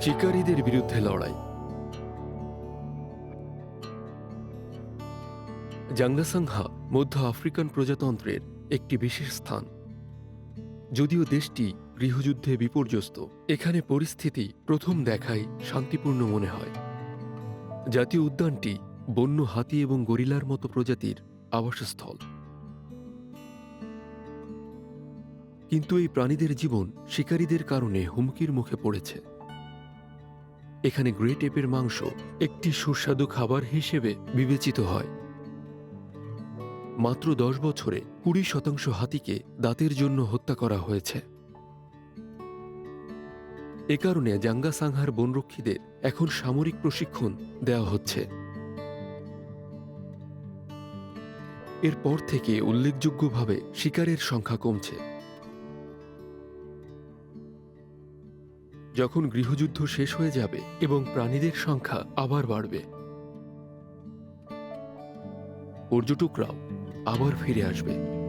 শিকারীদের বিরুদ্ধে লড়াই। জাঙ্গাসাংহা মধ্য আফ্রিকান প্রজাতন্ত্রের একটি বিশেষ স্থান। যদিও দেশটি গৃহযুদ্ধে বিপর্যস্ত, এখানে পরিস্থিতি প্রথম দেখায় শান্তিপূর্ণ মনে হয়। জাতীয় উদ্যানটি বন্য হাতি এবং গরিলার মতো প্রজাতির আবাসস্থল। কিন্তু এই প্রাণীদের জীবন শিকারীদের কারণে হুমকির মুখে পড়েছে। এখানে গ্রেট এপের মাংস একটি সুস্বাদু খাবার হিসেবে বিবেচিত হয়। মাত্র দশ বছরে কুড়ি শতাংশ হাতিকে দাঁতের জন্য হত্যা করা হয়েছে। এ কারণে জাঙ্গা সাংহার বনরক্ষীদের এখন সামরিক প্রশিক্ষণ দেওয়া হচ্ছে। এরপর থেকে উল্লেখযোগ্যভাবে শিকারের সংখ্যা কমছে। যখন গৃহযুদ্ধ শেষ হয়ে যাবে এবং প্রাণীদের সংখ্যা আবার বাড়বে। পর্যটকরাও আবার ফিরে আসবে।